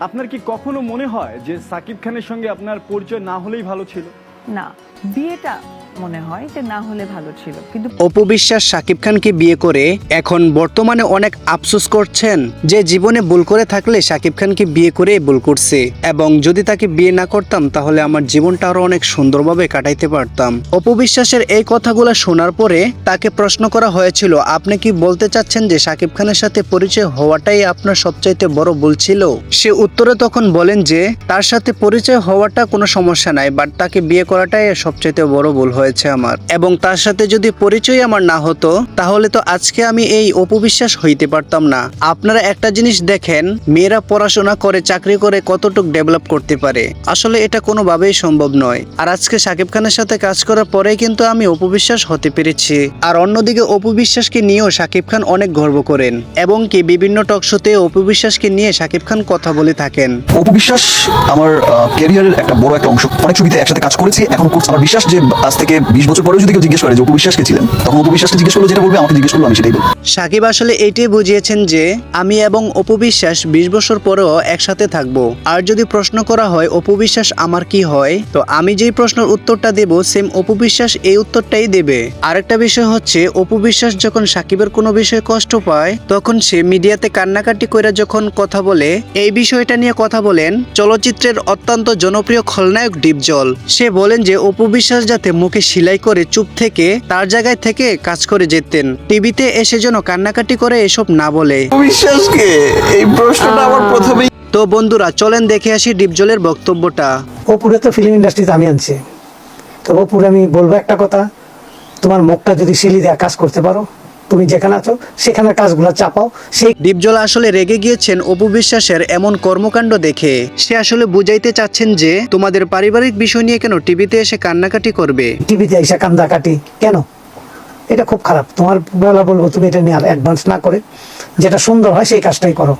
আপনার কি কখনো মনে হয় যে সাকিব খানের সঙ্গে আপনার পরিচয় না হলেই ভালো ছিল? না, বিয়েটা মনে হয় যে না হলে ভালো ছিল। কিন্তু অপু বিশ্বাস শাকিব খানকে বিয়ে করে এখন বর্তমানে অনেক আফসোস করছেন যে জীবনে ভুল করে থাকলে শাকিব খানকে বিয়ে করে ভুল করছে এবং যদি তাকে বিয়ে না করতাম তাহলে আমার জীবনটা আরও অনেক সুন্দরভাবে কাটাইতে পারতাম। অপু বিশ্বাসের এই কথাগুলো শোনার পরে তাকে প্রশ্ন করা হয়েছিল, আপনি কি বলতে চাচ্ছেন যে শাকিব খানের সাথে পরিচয় হওয়াটাই আপনার সবচাইতে বড় ভুল ছিল? সে উত্তরে তখন বলেন যে, তার সাথে পরিচয় হওয়াটা কোনো সমস্যা নাই, বাট তাকে বিয়ে করাটাই সবচাইতে বড় ভুল হয়েছে। আমার। এবং তার সাথে যদি পরিচয় আমার না হতো, তাহলে তো আজকে আমি এই অপবিশ্বাস হইতে পারতাম না। আপনারা একটা জিনিস দেখেন, মেয়েরা পড়াশোনা করে, চাকরি করে কতটুক ডেভেলপ করতে পারে। আসলে এটা কোনোভাবেই সম্ভব নয়। আর আজকে সাকিব খানের সাথে কাজ করার পরে কিন্তু আমি অপবিশ্বাস হতে পেরেছি। আর অন্যদিকে অপবিশ্বাসকে নিয়েও সাকিব খান অনেক গর্ব করেন। এবং কি বিভিন্ন টকশোতে অপবিশ্বাসকে নিয়ে সাকিব খান কথা বলে থাকেন। অপবিশ্বাস আমার ক্যারিয়ারের একটা বড় একটা অংশ। অনেক ছবিতে একসাথে কাজ করেছি, এখন আমার বিশ্বাস যে আজ থেকে বিশ বছর পরেও যদি কেউ জিজ্ঞেস করে যে অপু বিশ্বাসকে ছিলেন, তখন অপু বিশ্বাসকে জিজ্ঞেস করল, যেটা বলবে, আমাকে জিজ্ঞেস করল, আমি সেটাই বলব। সাকিব আসলে এইটাই বুঝিয়েছেন যে, আমি এবং অপবিশ্বাস বিশ বছর পরেও একসাথে থাকব। আর যদি প্রশ্ন করা হয় অপবিশ্বাস আমার কি হয়? তো আমি যেই প্রশ্নের উত্তরটা দেব, সেম অপবিশ্বাস এই উত্তরটাই দেবে। আরেকটা বিষয় হচ্ছে অপবিশ্বাস যখন সাকিবের কোনো বিষয়ে কষ্ট পায়, তখন সে মিডিয়াতে কান্নাকাটি করে যখন কথা বলে, এই বিষয়টা নিয়ে কথা বলেন, চলচ্চিত্রের অত্যন্ত জনপ্রিয় খলনায়ক ডিপজল। সে বলেন যে অপবিশ্বাস যাতে মুখে সেলাই করে চুপ থেকে তার জায়গায় থেকে কাজ করে যেতেন। টিভিতে এসে যেন কান্নাকাটি করে এসব না বলে। বিশ্বাসকে এই প্রশ্নটা আমার প্রথমেই তো বন্ধুরা চলেন দেখে আসি ডিপজলের বক্তব্যটা। ও পুরো তো ফিল্ম ইন্ডাস্ট্রিতে আমি আনছি। তো ও পুরো আমি বলব একটা কথা তোমার মুখটা যদি সিলি দেয়া কাজ করতে পারো তুমি যেখানে আছো সেখানে কাজগুলো চাপাও। সেই দীপজল আসলে রেগে গিয়েছেন অপু বিশ্বাসের এমন কর্মকাণ্ড দেখে। সে আসলে বুঝাইতে চাচ্ছেন যে তোমাদের পারিবারিক বিষয় নিয়ে কেন টিভিতে এসে কান্নাকাটি করবে? টিভিতে এসে কান্নাকাটি কেন? এটা খুব খারাপ। তোমার বেলা বলব তুমি এটা নিয়ে অ্যাডভান্স না করে যেটা সুন্দর হয় সেই কাজটাই করো।